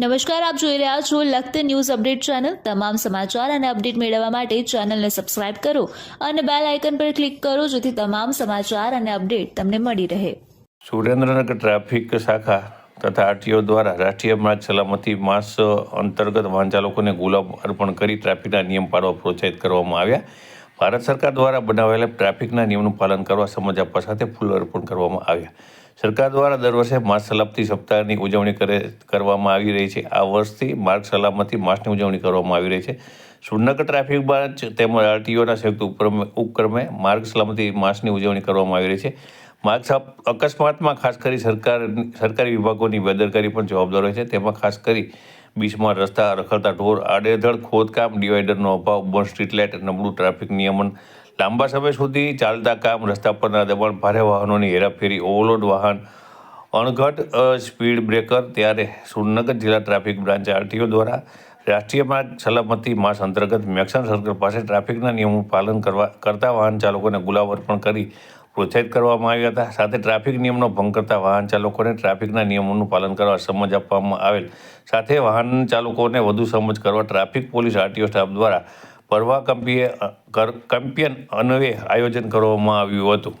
નમસ્કાર, આપ જોઈ રહ્યા છો લખત ન્યૂઝ અપડેટ ચેનલ. તમામ સમાચાર અને અપડેટ મેળવવા માટે ચેનલને સબસ્ક્રાઇબ કરો અને બેલ આઇકન પર ક્લિક કરો જેથી તમામ સમાચાર અને અપડેટ તમને મળી રહે. સુરેન્દ્રનગર ટ્રાફિક શાખા તથા આરટીઓ દ્વારા રાષ્ટ્રીય માર્ગ સલામતી માસ અંતર્ગત વાહન ચાલકોને ગુલાબ અર્પણ કરી ટ્રાફિકના નિયમ પાળવા પ્રોત્સાહિત કરવામાં આવ્યા. ભારત સરકાર દ્વારા બનાવેલા ટ્રાફિકના નિયમનું પાલન કરવા સમજ આપવા સાથે ફૂલ અર્પણ કરવામાં આવ્યા. સરકાર દ્વારા દર વર્ષે માર્ગ સલામતી સપ્તાહની ઉજવણી કરે, કરવામાં આવી રહી છે. આ વર્ષથી માર્ગ સલામતી માસની ઉજવણી કરવામાં આવી રહી છે. સુરનગર ટ્રાફિક બ્રાન્ચ તેમજ આરટીઓના સંયુક્ત ઉપક્રમે માર્ગ સલામતી માસની ઉજવણી કરવામાં આવી રહી છે. માર્ગ અકસ્માતમાં ખાસ કરી સરકાર સરકારી વિભાગોની બેદરકારી પણ જવાબદાર હોય છે. તેમાં ખાસ કરી બીચમાં રસ્તા રખડતા ઢોર, આડેધડ, ખોદકામ, ડિવાઈડરનો અભાવ બન સ્ટ્રીટ લાઇટ નબળું ટ્રાફિક નિયમન. લાંબા સમય સુધી ચાલતા કામ, રસ્તા પરના દબાણ, ભારે વાહનોની હેરાફેરી, ઓવરલોડ વાહન, અણઘટ સ્પીડ બ્રેકર. ત્યારે સુરનગર જિલ્લા ટ્રાફિક બ્રાન્ચ આરટીઓ દ્વારા રાષ્ટ્રીય માર્ગ સલામતી માસ અંતર્ગત મેક્સન સર્કલ પાસે ટ્રાફિકના નિયમોનું પાલન કરવા, કરતા વાહન ચાલકોને ગુલાબ અર્પણ કરી પ્રોત્સાહિત કરવામાં આવ્યા હતા. સાથે ટ્રાફિક નિયમનો ભંગ કરતા વાહન ચાલકોને ટ્રાફિકના નિયમોનું પાલન કરવા સમજ આપવામાં આવેલ. સાથે વાહન ચાલકોને વધુ સમજ કરવા ટ્રાફિક પોલીસ આરટીઓ સ્ટાફ દ્વારા પરવા કંપીએ કેમ્પિયન અન્વયે આયોજન કરવામાં આવ્યું હતું.